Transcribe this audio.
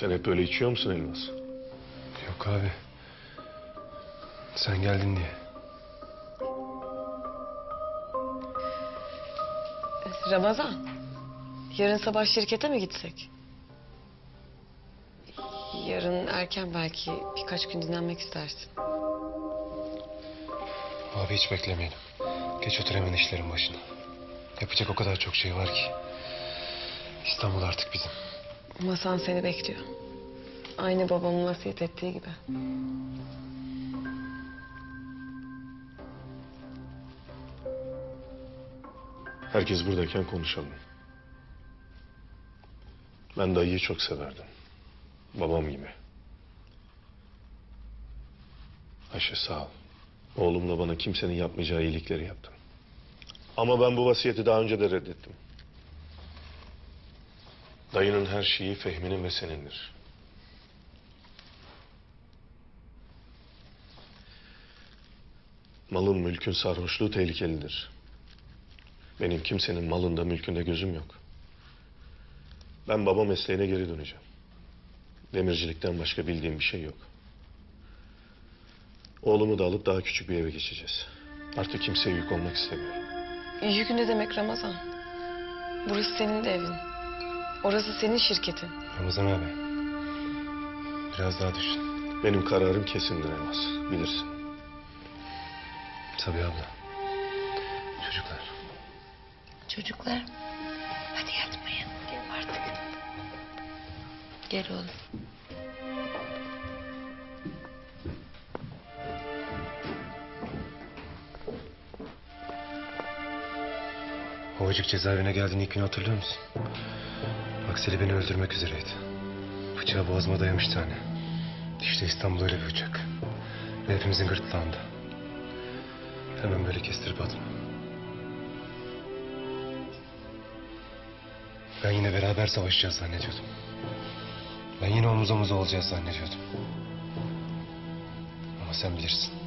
Sen hep böyle içiyor musun Elmas? Yok abi. Sen geldin diye. Ramazan. Yarın sabah şirkete mi gitsek? Yarın erken belki birkaç gün dinlenmek istersin. Abi hiç beklemeyelim. Geç otur hemen işlerin başına. Yapacak o kadar çok şey var ki. İstanbul artık bizim. Masan seni bekliyor. Aynı babamın vasiyet ettiği gibi. Herkes buradayken konuşalım. Ben dayıyı çok severdim. Babam gibi. Ayşe sağ ol. Oğlumla bana kimsenin yapmayacağı iyilikleri yaptın. Ama ben bu vasiyeti daha önce de reddettim. Dayının her şeyi Fehmi'nin ve senindir. Malın mülkün sarhoşluğu tehlikelidir. Benim kimsenin malında mülkünde gözüm yok. Ben baba mesleğine geri döneceğim. Demircilikten başka bildiğim bir şey yok. Oğlumu da alıp daha küçük bir eve geçeceğiz. Artık kimseye yük olmak istemiyorum. Yükü ne demek Ramazan? Burası senin de evin. Orası senin şirketin. Ramazan abi. Biraz daha düşün. Benim kararım kesindir Elmas. Bilirsin. Tabii abla. Çocuklar. Çocuklar hadi yatmaya. Gel artık. Gel oğlum. Ovacık cezaevine geldiğin ilk günü hatırlıyor musun? Akseli beni öldürmek üzereydi. Bıçağı boğazıma dayamıştı hani. İşte İstanbul öyle bir bıçak. Ve hepimizin gırtlağında. Hemen böyle kestirip atma. Ben yine beraber savaşacağız zannediyordum. Ben yine omuz omuza olacağız zannediyordum. Ama sen bilirsin.